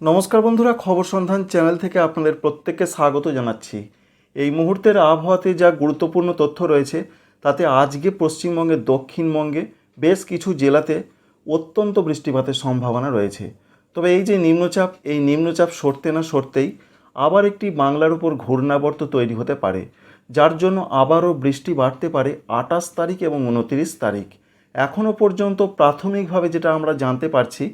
নমস্কার বন্ধুরা, খবর সন্ধান চ্যানেল থেকে আপনাদের প্রত্যেককে স্বাগত জানাচ্ছি। এই মুহূর্তের আবহাওয়াতে যা গুরুত্বপূর্ণ তথ্য রয়েছে, তাতে আজকে পশ্চিমবঙ্গের দক্ষিণবঙ্গে বেশ কিছু জেলাতে অত্যন্ত বৃষ্টিপাতের সম্ভাবনা রয়েছে। তবে এই যে নিম্নচাপ, এই নিম্নচাপ সরতে না সরতেই আবার একটি বাংলার উপর ঘূর্ণাবর্ত তৈরি হতে পারে, যার জন্য আবারও বৃষ্টি বাড়তে পারে আঠাশ তারিখ এবং উনতিরিশ তারিখ। এখনও পর্যন্ত প্রাথমিকভাবে যেটা আমরা জানতে পারছি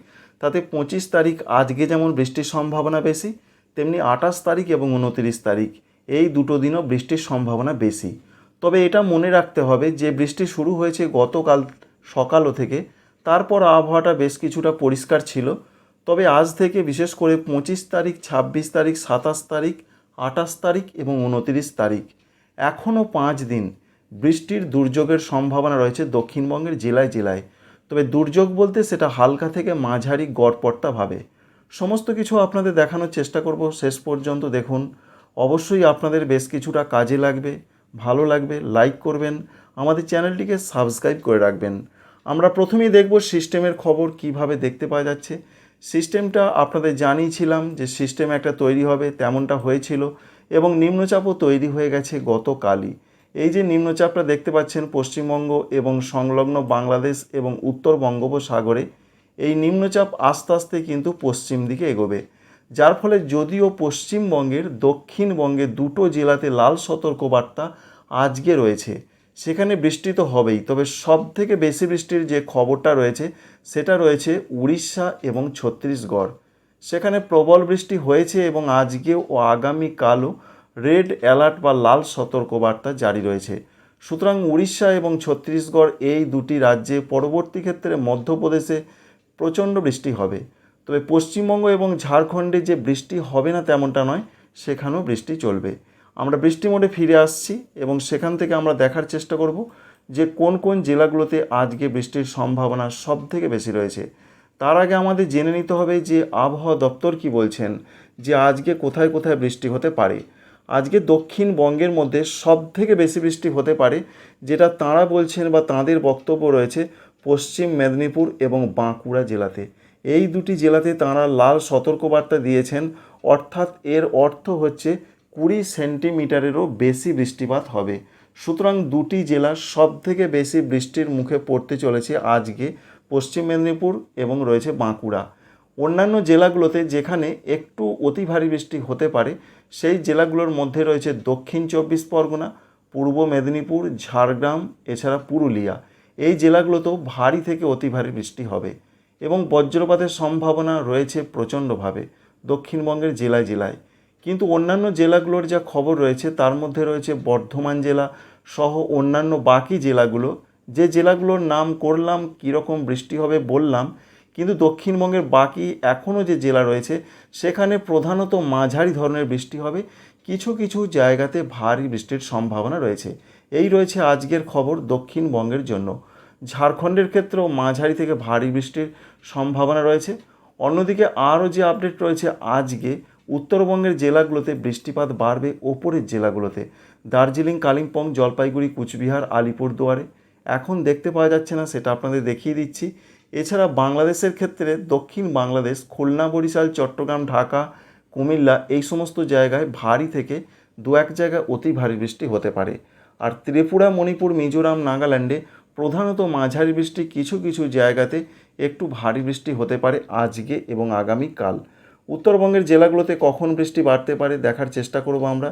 তাতে পঁচিশ তারিখ আজকে যেমন বৃষ্টির সম্ভাবনা বেশি, তেমনি আঠাশ তারিখ এবং উনতিরিশ তারিখ, এই দুটো দিনও বৃষ্টির সম্ভাবনা বেশি। তবে এটা মনে রাখতে হবে যে বৃষ্টি শুরু হয়েছে গতকাল সকালও থেকে, তারপর আবহাওয়াটা বেশ কিছুটা পরিষ্কার ছিল। তবে আজ থেকে বিশেষ করে পঁচিশ তারিখ, ছাব্বিশ তারিখ, সাতাশ তারিখ, আঠাশ তারিখ এবং উনতিরিশ তারিখ, এখনও পাঁচ দিন বৃষ্টির দুর্যোগের সম্ভাবনা রয়েছে দক্ষিণবঙ্গের জেলায় জেলায়। তবে দুর্যোগ বলতে সেটা হালকা থেকে মাঝারি গড়পড়তাভাবে সমস্ত কিছু আপনাদের দেখানোর চেষ্টা করব, শেষ পর্যন্ত দেখুন। অবশ্যই আপনাদের বেশ কিছুটা কাজে লাগবে, ভালো লাগবে, লাইক করবেন, আমাদের চ্যানেলটিকে সাবস্ক্রাইব করে রাখবেন। আমরা প্রথমেই দেখব সিস্টেমের খবর কীভাবে দেখতে পাওয়া যাচ্ছে। সিস্টেমটা আপনাদের জানিয়েছিলাম যে সিস্টেম একটা তৈরি হবে, তেমনটা হয়েছিল এবং নিম্নচাপও তৈরি হয়ে গেছে গতকালই। এই যে নিম্নচাপটা দেখতে পাচ্ছেন পশ্চিমবঙ্গ এবং সংলগ্ন বাংলাদেশ এবং উত্তর বঙ্গোপসাগরে, এই নিম্নচাপ আস্তে আস্তে কিন্তু পশ্চিম দিকে এগোবে। যার ফলে যদিও পশ্চিমবঙ্গের দক্ষিণবঙ্গে দুটো জেলাতে লাল সতর্কবার্তা আজকে রয়েছে, সেখানে বৃষ্টি তো হবেই, তবে সব থেকে বেশি বৃষ্টির যে খবরটা রয়েছে, সেটা রয়েছে উড়িষ্যা এবং ছত্তিশগড়। সেখানে প্রবল বৃষ্টি হয়েছে এবং আজকেও ও আগামীকালও রেড অ্যালার্ট বা লাল সতর্কবার্তা জারি রয়েছে। সুতরাং উড়িষ্যা এবং ছত্তিশগড় এই দুটি রাজ্যে পরবর্তী ক্ষেত্রে মধ্যপ্রদেশে প্রচণ্ড বৃষ্টি হবে। তবে পশ্চিমবঙ্গ এবং ঝাড়খণ্ডে যে বৃষ্টি হবে না তেমনটা নয়, সেখানেও বৃষ্টি চলবে। আমরা বৃষ্টি মোডে ফিরে আসছি এবং সেখান থেকে আমরা দেখার চেষ্টা করব যে কোন কোন জেলাগুলোতে আজকে বৃষ্টির সম্ভাবনা সব থেকে বেশি রয়েছে। তার আগে আমাদের জেনে নিতে হবে যে আবহাওয়া দপ্তর কি বলছেন, যে আজকে কোথায় কোথায় বৃষ্টি হতে পারে। আজকে দক্ষিণবঙ্গের মধ্যে সব থেকে বেশি বৃষ্টি হতে পারে, যেটা তাঁরা বলছেন বা তাঁদের বক্তব্য রয়েছে পশ্চিম মেদিনীপুর এবং বাঁকুড়া জেলাতে। এই দুটি জেলাতে তাঁরা লাল সতর্কবার্তা দিয়েছেন, অর্থাৎ এর অর্থ হচ্ছে কুড়ি সেন্টিমিটারেরও বেশি বৃষ্টিপাত হবে। সুতরাং দুটি জেলা সব থেকে বেশি বৃষ্টির মুখে পড়তে চলেছে আজকে পশ্চিম মেদিনীপুর এবং রয়েছে বাঁকুড়া। অন্যান্য জেলাগুলোতে যেখানে একটু অতি ভারী বৃষ্টি হতে পারে সেই জেলাগুলোর মধ্যে রয়েছে দক্ষিণ চব্বিশ পরগনা, পূর্ব মেদিনীপুর, ঝাড়গ্রাম, এছাড়া পুরুলিয়া। এই জেলাগুলোতেও ভারী থেকে অতি ভারী বৃষ্টি হবে এবং বজ্রপাতের সম্ভাবনা রয়েছে প্রচণ্ডভাবে দক্ষিণবঙ্গের জেলায় জেলায়। কিন্তু অন্যান্য জেলাগুলোর যা খবর রয়েছে, তার মধ্যে রয়েছে বর্ধমান জেলা সহ অন্যান্য বাকি জেলাগুলো। যে জেলাগুলোর নাম করলাম, কীরকম বৃষ্টি হবে বললাম কিন্তু দক্ষিণবঙ্গের বাকি এখনও যে জেলা রয়েছে, সেখানে প্রধানত মাঝারি ধরনের বৃষ্টি হবে। কিছু কিছু জায়গাতে ভারী বৃষ্টির সম্ভাবনা রয়েছে। এই রয়েছে আজকের খবর দক্ষিণবঙ্গের জন্য। ঝাড়খণ্ডের ক্ষেত্রেও মাঝারি থেকে ভারী বৃষ্টির সম্ভাবনা রয়েছে। অন্যদিকে আরও যে আপডেট রয়েছে আজকে, উত্তরবঙ্গের জেলাগুলোতে বৃষ্টিপাত বাড়বে ওপরের জেলাগুলোতে। দার্জিলিং, কালিম্পং, জলপাইগুড়ি, কুচবিহার, আলিপুরদুয়ারে। এখন দেখতে পাওয়া যাচ্ছে না, সেটা আপনাদের দেখিয়ে দিচ্ছি। এছাড়া বাংলাদেশের ক্ষেত্রে দক্ষিণ বাংলাদেশ, খুলনা, বরিশাল, চট্টগ্রাম, ঢাকা, কুমিল্লা এই সমস্ত জায়গায় ভারী থেকে দু এক জায়গায় অতি ভারী বৃষ্টি হতে পারে। আর ত্রিপুরা, মণিপুর, মিজোরাম, নাগাল্যান্ডে প্রধানত মাঝারি বৃষ্টি কিছু কিছু জায়গাতে একটু ভারী বৃষ্টি হতে পারে আজকে এবং আগামীকাল। উত্তরবঙ্গের জেলাগুলোতে কখন বৃষ্টি বাড়তে পারে দেখার চেষ্টা করব আমরা।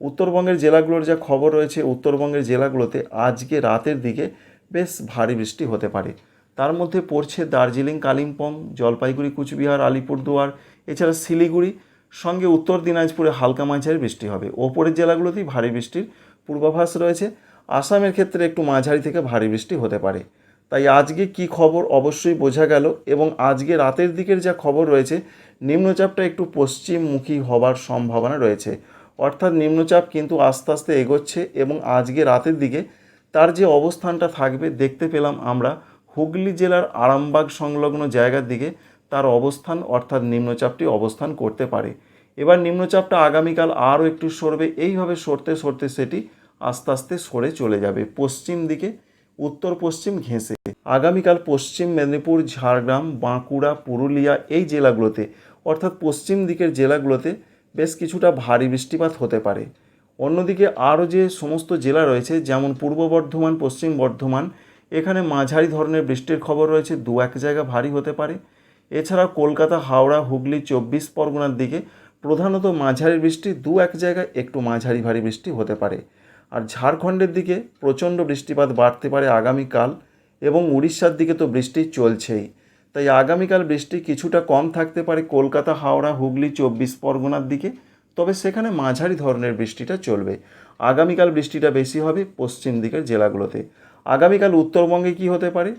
উত্তরবঙ্গের জেলাগুলোর যা খবর রয়েছে, উত্তরবঙ্গের জেলাগুলোতে আজকে রাতের দিকে বেশ ভারী বৃষ্টি হতে পারে। তার মধ্যে পড়ছে দার্জিলিং, কালিম্পং, জলপাইগুড়ি, কুচবিহার, আলিপুরদুয়ার, এছাড়া শিলিগুড়ি, সঙ্গে উত্তর দিনাজপুরে হালকা মাঝারি বৃষ্টি হবে। ওপরের জেলাগুলোতেই ভারী বৃষ্টির পূর্বাভাস রয়েছে। আসামের ক্ষেত্রে একটু মাঝারি থেকে ভারী বৃষ্টি হতে পারে। তাই আজকে কি খবর অবশ্যই বোঝা গেল এবং আজকে রাতের দিকের যা খবর রয়েছে, নিম্নচাপটা একটু পশ্চিমমুখী হবার সম্ভাবনা রয়েছে। অর্থাৎ নিম্নচাপ কিন্তু আস্তে আস্তে এগোচ্ছে এবং আজকে রাতের দিকে তার যে অবস্থানটা থাকবে, দেখতে পেলাম আমরা হুগলি জেলার আরামবাগ সংলগ্ন জায়গার দিকে তার অবস্থান, অর্থাৎ নিম্নচাপটি অবস্থান করতে পারে। এবার নিম্নচাপটা আগামীকাল আরও একটু সরবে। এইভাবে সরতে সরতে সেটি আস্তে আস্তে সরে চলে যাবে। পশ্চিম দিকে, উত্তর পশ্চিম ঘেঁষে। আগামীকাল পশ্চিম মেদিনীপুর, ঝাড়গ্রাম, বাঁকুড়া, পুরুলিয়া এই জেলাগুলোতে, অর্থাৎ পশ্চিম দিকের জেলাগুলোতে বেশ কিছুটা ভারী বৃষ্টিপাত হতে পারে। অন্যদিকে আরও যে সমস্ত জেলা রয়েছে, যেমন পূর্ব বর্ধমান, পশ্চিম বর্ধমান এখানে মাঝারি ধরনের বৃষ্টির খবর রয়েছে, দু এক জায়গা ভারী হতে পারে। এছাড়া কলকাতা, হাওড়া, হুগলি, চব্বিশ পরগনার দিকে প্রধানত মাঝারি বৃষ্টি, দু এক জায়গায় একটু মাঝারি ভারী বৃষ্টি হতে পারে। আর ঝাড়খণ্ডের দিকে প্রচণ্ড বৃষ্টিপাত বাড়তে পারে আগামীকাল এবং উড়িষ্যার দিকে তো বৃষ্টি চলছেই। তাই আগামীকাল বৃষ্টি কিছুটা কম থাকতে পারে কলকাতা, হাওড়া, হুগলি, চব্বিশ পরগনার দিকে, তবে সেখানে মাঝারি ধরনের বৃষ্টিটা চলবে। আগামীকাল বৃষ্টিটা বেশি হবে পশ্চিম দিকের জেলাগুলোতে। আগামীকাল উত্তরবঙ্গে কি হতে পারে?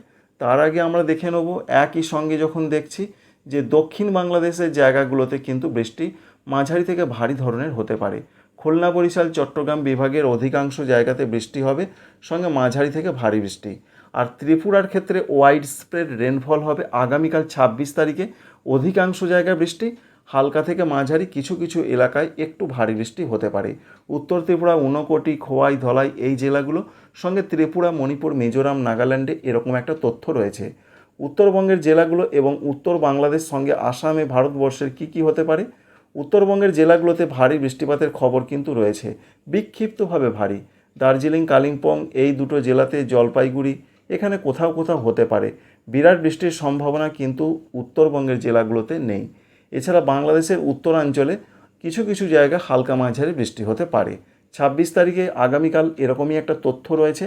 তার আগে আমরা দেখে নেব, একই সঙ্গে যখন দেখছি যে দক্ষিণ বাংলাদেশের জায়গাগুলোতে কিন্তু বৃষ্টি মাঝারি থেকে ভারী ধরনের হতে পারে। খুলনা, বরিশাল, চট্টগ্রাম বিভাগের অধিকাংশ জায়গাতে বৃষ্টি হবে, সঙ্গে মাঝারি থেকে ভারী বৃষ্টি। আর ত্রিপুরার ক্ষেত্রে ওয়াইড স্প্রেড রেনফল হবে আগামীকাল ছাব্বিশ তারিখে। অধিকাংশ জায়গায় বৃষ্টি, হালকা থেকে মাঝারি কিছু কিছু এলাকায় একটু ভারী বৃষ্টি হতে পারে। উত্তর ত্রিপুরা, ঊনকোটি, খোয়াই, ধলাই এই জেলাগুলো সঙ্গে ত্রিপুরা, মণিপুর, মিজোরাম, নাগাল্যান্ডে এরকম একটা তথ্য রয়েছে। উত্তরবঙ্গের জেলাগুলো এবং উত্তর বাংলাদেশ সঙ্গে আসামে ভারতবর্ষের কি কি হতে পারে? উত্তরবঙ্গের জেলাগুলোতে ভারী বৃষ্টিপাতের খবর কিন্তু রয়েছে। বিক্ষিপ্তভাবে ভারী। দার্জিলিং, কালিম্পং এই দুটো জেলাতে জলপাইগুড়ি এখানে কোথাও কোথাও হতে পারে। বিরাট বৃষ্টির সম্ভাবনা কিন্তু উত্তরবঙ্গের জেলাগুলোতে নেই। এছাড়া বাংলাদেশের উত্তরাঞ্চলে কিছু কিছু জায়গা হালকা মাঝারি বৃষ্টি হতে পারে। ছাব্বিশ তারিখে আগামীকাল এরকমই একটা তথ্য রয়েছে।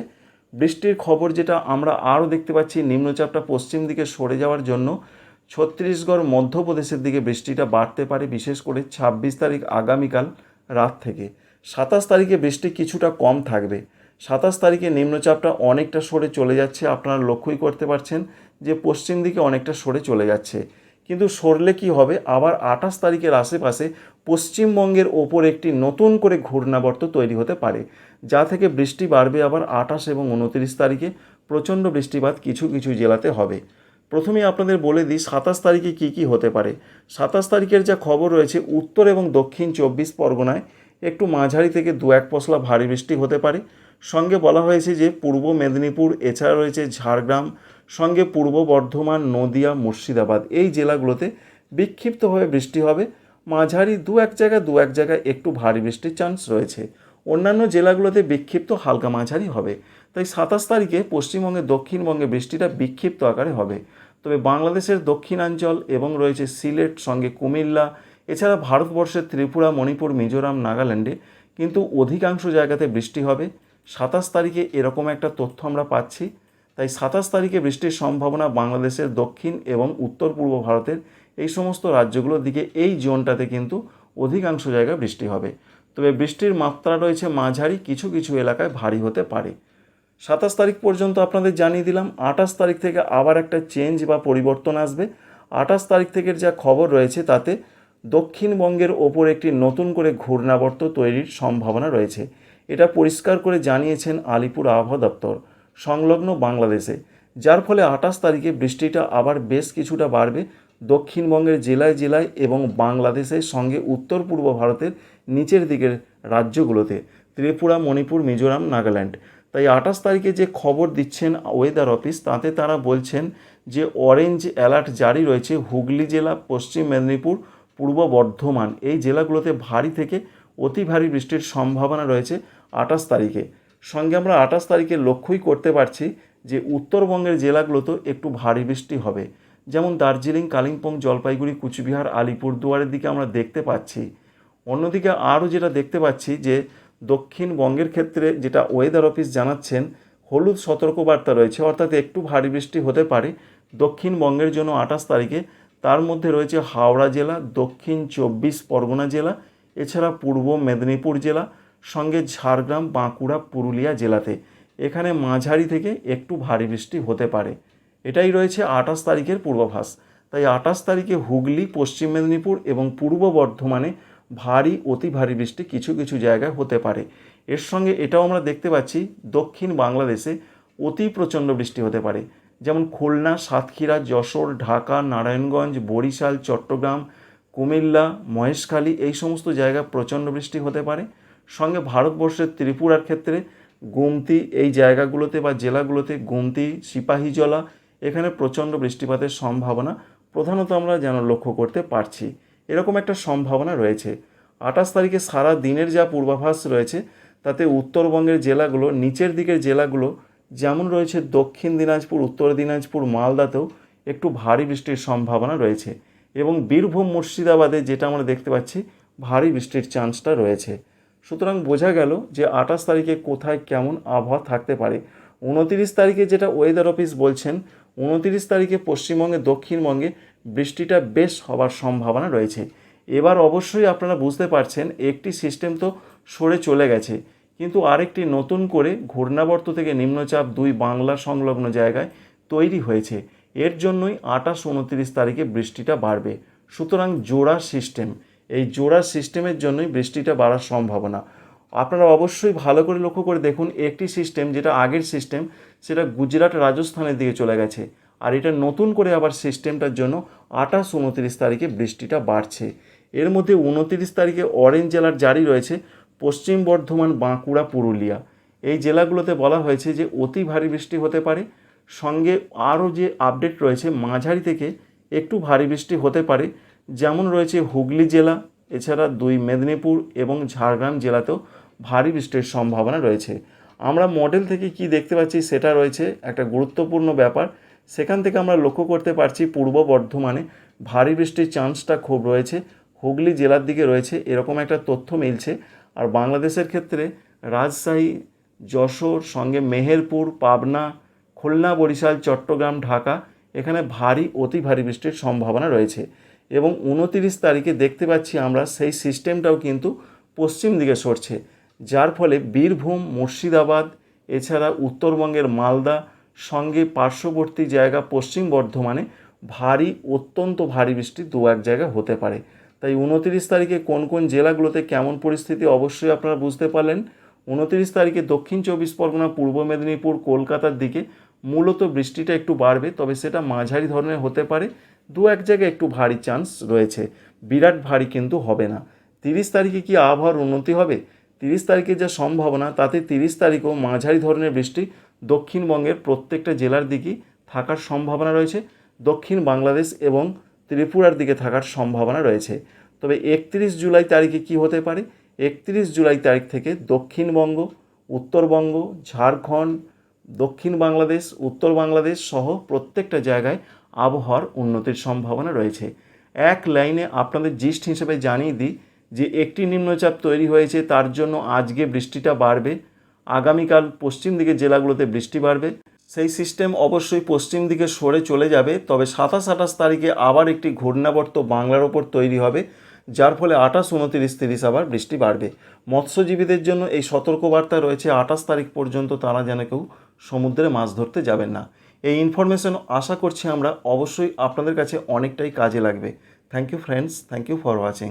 বৃষ্টির খবর যেটা আমরা আরও দেখতে পাচ্ছি, নিম্নচাপটা পশ্চিম দিকে সরে যাওয়ার জন্য ছত্তিশগড়, মধ্যপ্রদেশের দিকে বৃষ্টিটা বাড়তে পারে, বিশেষ করে ছাব্বিশ তারিখ আগামীকাল রাত থেকে। সাতাশ তারিখে বৃষ্টি কিছুটা কম থাকবে। সাতাশ তারিখে নিম্নচাপটা অনেকটা সরে চলে যাচ্ছে, আপনারা লক্ষ্যই করতে পারছেন যে পশ্চিম দিকে অনেকটা সরে চলে যাচ্ছে। কিন্তু সরলে কি হবে? আবার আঠাশ তারিখের আশেপাশে পশ্চিমবঙ্গের ওপর একটি নতুন করে ঘূর্ণাবর্ত তৈরি হতে পারে, যা থেকে বৃষ্টি বাড়বে আবার আঠাশ এবং উনত্রিশ তারিখে। প্রচণ্ড বৃষ্টিপাত কিছু কিছু জেলাতে হবে। প্রথমে আপনাদের বলে দিই, সাতাশ তারিখে কী কী হতে পারে। সাতাশ তারিখের যা খবর রয়েছে, উত্তর এবং দক্ষিণ চব্বিশ পরগনায় একটু মাঝারি থেকে দু এক পশলা ভারী বৃষ্টি হতে পারে। সঙ্গে বলা হয়েছে যে, পূর্ব মেদিনীপুর, এছাড়া রয়েছে ঝাড়গ্রাম, সঙ্গে পূর্ব বর্ধমান, নদিয়া, মুর্শিদাবাদ। এই জেলাগুলোতে বিক্ষিপ্তভাবে বৃষ্টি হবে। মাঝারি দু এক জায়গায় দু এক জায়গায় একটু ভারী বৃষ্টির চান্স রয়েছে। অন্যান্য জেলাগুলোতে বিক্ষিপ্ত হালকা মাঝারি হবে। তাই সাতাশ তারিখে পশ্চিমবঙ্গে, দক্ষিণবঙ্গে বৃষ্টিটা বিক্ষিপ্ত আকারে হবে। তবে বাংলাদেশের দক্ষিণাঞ্চল এবং রয়েছে সিলেট, সঙ্গে কুমিল্লা, এছাড়া ভারতবর্ষের ত্রিপুরা, মণিপুর, মিজোরাম, নাগাল্যান্ডে কিন্তু অধিকাংশ জায়গাতে বৃষ্টি হবে। সাতাশ তারিখে এরকম একটা তথ্য আমরা পাচ্ছি। তাই সাতাশ তারিখে বৃষ্টির সম্ভাবনা বাংলাদেশের দক্ষিণ এবং উত্তর পূর্ব ভারতের এই সমস্ত রাজ্যগুলোর দিকে এই জোনটাতে কিন্তু অধিকাংশ জায়গায় বৃষ্টি হবে। তবে বৃষ্টির মাত্রা রয়েছে মাঝারি, কিছু কিছু এলাকায় ভারী হতে পারে। সাতাশ তারিখ পর্যন্ত আপনাদের জানিয়ে দিলাম, আঠাশ তারিখ থেকে আবার একটা চেঞ্জ বা পরিবর্তন আসবে। আঠাশ তারিখ থেকে যা খবর রয়েছে তাতে দক্ষিণবঙ্গের ওপর একটি নতুন করে ঘূর্ণাবর্ত তৈরির সম্ভাবনা রয়েছে। এটা পরিষ্কার করে জানিয়েছেন আলিপুর আবহাওয়া দপ্তর, সংলগ্ন বাংলাদেশে। যার ফলে আঠাশ তারিখে বৃষ্টিটা আবার বেশ কিছুটা বাড়বে দক্ষিণবঙ্গের জেলায় জেলায় এবং বাংলাদেশের সঙ্গে উত্তর পূর্ব ভারতের নিচের দিকের রাজ্যগুলোতে, ত্রিপুরা, মণিপুর, মিজোরাম, নাগাল্যান্ড। তাই আঠাশ তারিখে যে খবর দিচ্ছেন ওয়েদার অফিস তাতে তারা বলছেন যে অরেঞ্জ অ্যালার্ট জারি রয়েছে হুগলি জেলা, পশ্চিম মেদিনীপুর, পূর্ব বর্ধমান। এই জেলাগুলোতে ভারী থেকে অতি ভারী বৃষ্টির সম্ভাবনা রয়েছে আঠাশ তারিখে। সঙ্গে আমরা আঠাশ তারিখে লক্ষ্যই করতে পারছি যে উত্তরবঙ্গের জেলাগুলোতেও একটু ভারী বৃষ্টি হবে। যেমন দার্জিলিং, কালিম্পং, জলপাইগুড়ি, কুচবিহার, আলিপুরদুয়ারের দিকে আমরা দেখতে পাচ্ছি। অন্যদিকে আরও যেটা দেখতে পাচ্ছি যে দক্ষিণবঙ্গের ক্ষেত্রে যেটা ওয়েদার অফিস জানাচ্ছেন, হলুদ সতর্কবার্তা রয়েছে, অর্থাৎ একটু ভারী বৃষ্টি হতে পারে। দক্ষিণবঙ্গের জন্য আঠাশ তারিখে, তার মধ্যে রয়েছে হাওড়া জেলা, দক্ষিণ চব্বিশ পরগনা জেলা, এছাড়া পূর্ব মেদিনীপুর জেলা, সঙ্গে ঝাড়গ্রাম, বাঁকুড়া, পুরুলিয়া জেলাতে। এখানে মাঝারি থেকে একটু ভারী বৃষ্টি হতে পারে। এটাই রয়েছে আঠাশ তারিখের পূর্বাভাস। তাই আঠাশ তারিখে হুগলি, পশ্চিম মেদিনীপুর এবং পূর্ব বর্ধমানে ভারী, অতি ভারী বৃষ্টি কিছু কিছু জায়গায় হতে পারে। এর সঙ্গে এটাও আমরা দেখতে পাচ্ছি, দক্ষিণ বাংলাদেশে অতি প্রচণ্ড বৃষ্টি হতে পারে। যেমন খুলনা, সাতক্ষীরা, যশোর, ঢাকা, নারায়ণগঞ্জ, বরিশাল, চট্টগ্রাম, কুমিল্লা, মহেশখালী এই সমস্ত জায়গায় প্রচণ্ড বৃষ্টি হতে পারে। সঙ্গে ভারতবর্ষের ত্রিপুরার ক্ষেত্রে গুমতি এই জায়গাগুলোতে বা জেলাগুলোতে গুমতি, সিপাহীজলা এখানে প্রচণ্ড বৃষ্টিপাতের সম্ভাবনা প্রধানত আমরা যেন লক্ষ্য করতে পারছি। এরকম একটা সম্ভাবনা রয়েছে। আঠাশ তারিখে সারা দিনের যা পূর্বাভাস রয়েছে, তাতে উত্তরবঙ্গের জেলাগুলো, নিচের দিকের জেলাগুলো যেমন রয়েছে দক্ষিণ দিনাজপুর, উত্তর দিনাজপুর, মালদাতেও একটু ভারী বৃষ্টির সম্ভাবনা রয়েছে এবং বীরভূম, মুর্শিদাবাদে যেটা আমরা দেখতে পাচ্ছি, ভারী বৃষ্টির চান্সটা রয়েছে। সুতরাং বোঝা গেল যে আঠাশ তারিখে কোথায় কেমন আবহাওয়া থাকতে পারে। উনতিরিশ তারিখে যেটা ওয়েদার অফিস বলছেন, উনতিরিশ তারিখে পশ্চিমবঙ্গে, দক্ষিণবঙ্গে বৃষ্টিটা বেশ হবার সম্ভাবনা রয়েছে। এবার অবশ্যই আপনারা বুঝতে পারছেন, একটি সিস্টেম তো সরে চলে গেছে। কিন্তু আরেকটি নতুন করে ঘূর্ণাবর্ত থেকে নিম্নচাপ দুই বাংলা সংলগ্ন জায়গায় তৈরি হয়েছে। এর জন্যই আঠাশ উনত্রিশ তারিখে বৃষ্টিটা বাড়বে। সুতরাং জোড়া সিস্টেম এই জোড়া সিস্টেমের জন্যই বৃষ্টিটা বাড়ার সম্ভাবনা। আপনারা অবশ্যই ভালো করে লক্ষ্য করে দেখুন একটি সিস্টেম যেটা আগের সিস্টেম সেটা গুজরাট রাজস্থানের দিকে চলে গেছে। আর এটা নতুন করে আবার সিস্টেমটার জন্য আঠাশ, উনত্রিশ তারিখে বৃষ্টিটা বাড়ছে। এর মধ্যে উনত্রিশ তারিখে অরেঞ্জ জেলার জারি রয়েছে, পশ্চিম বর্ধমান, বাঁকুড়া, পুরুলিয়া। এই জেলাগুলোতে বলা হয়েছে যে অতি ভারী বৃষ্টি হতে পারে। সঙ্গে আরও যে আপডেট রয়েছে, মাঝারি থেকে একটু ভারী বৃষ্টি হতে পারে। যেমন রয়েছে হুগলি জেলা এছাড়া দুই মেদিনীপুর এবং ঝাড়গ্রাম জেলাতেও ভারী বৃষ্টির সম্ভাবনা রয়েছে। আমরা মডেল থেকে কি দেখতে পাচ্ছি সেটা রয়েছে একটা গুরুত্বপূর্ণ ব্যাপার। সেখান থেকে আমরা লক্ষ্য করতে পারছি পূর্ব বর্ধমানে ভারী বৃষ্টির চান্সটা খুব রয়েছে। হুগলি জেলার দিকে রয়েছে এরকম একটা তথ্য মিলছে। আর বাংলাদেশের ক্ষেত্রে রাজশাহী, যশোর, সঙ্গে মেহেরপুর, পাবনা, খুলনা, বরিশাল, চট্টগ্রাম, ঢাকা এখানে ভারী, অতি ভারী বৃষ্টির সম্ভাবনা রয়েছে। এবং উনতিরিশ তারিখে দেখতে পাচ্ছি আমরা সেই সিস্টেমটাও কিন্তু পশ্চিম দিকে সরছে, যার ফলে বীরভূম, মুর্শিদাবাদ, এছাড়া উত্তরবঙ্গের মালদা সঙ্গে পার্শ্ববর্তী জায়গা পশ্চিম বর্ধমানে ভারী, অত্যন্ত ভারী বৃষ্টি দু এক জায়গায় হতে পারে। তাই উনতিরিশ তারিখে কোন কোন জেলাগুলোতে কেমন পরিস্থিতি অবশ্যই আপনারা বুঝতে পারলেন। উনতিরিশ তারিখে দক্ষিণ চব্বিশ পরগনা, পূর্ব মেদিনীপুর, কলকাতার দিকে মূলত বৃষ্টিটা একটু বাড়বে, তবে সেটা মাঝারি ধরনের হতে পারে। দু এক জায়গায় একটু ভারী চান্স রয়েছে। বিরাট ভারী কিন্তু হবে না। তিরিশ তারিখে কি আবহাওয়ার উন্নতি হবে? তিরিশ তারিখে যা সম্ভাবনা, তাতে তিরিশ তারিখেও মাঝারি ধরনের বৃষ্টি দক্ষিণবঙ্গের প্রত্যেকটা জেলার দিকেই থাকার সম্ভাবনা রয়েছে। দক্ষিণ বাংলাদেশ এবং ত্রিপুরার দিকে থাকার সম্ভাবনা রয়েছে। তবে একত্রিশ জুলাই তারিখে কি হতে পারে? একত্রিশ জুলাই তারিখ থেকে দক্ষিণবঙ্গ, উত্তরবঙ্গ, ঝাড়খণ্ড, দক্ষিণ বাংলাদেশ, উত্তর বাংলাদেশ সহ প্রত্যেকটা জায়গায় আবহাওয়ার উন্নতির সম্ভাবনা রয়েছে। এক লাইনে আপনাদের জিস্ট হিসেবে জানিয়ে দিই যে একটি নিম্নচাপ তৈরি হয়েছে, তার জন্য আজকে বৃষ্টিটা বাড়বে। আগামীকাল পশ্চিম দিকের জেলাগুলোতে বৃষ্টি বাড়বে। সেই সিস্টেম অবশ্যই পশ্চিম দিকে সরে চলে যাবে, তবে সাতাশ আঠাশ তারিখে আবার একটি ঘূর্ণাবর্ত বাংলার ওপর তৈরি হবে, যার ফলে আঠাশ, উনতিরিশ, তিরিশ আবার বৃষ্টি বাড়বে। মৎস্যজীবীদের জন্য এই সতর্কবার্তা রয়েছে, আঠাশ তারিখ পর্যন্ত তারা যেন কেউ সমুদ্রে মাছ ধরতে যাবেন না। এই ইনফরমেশন আশা করছি আমরা অবশ্যই আপনাদের কাছে অনেকটাই কাজে লাগবে। Thank you friends thank you for watching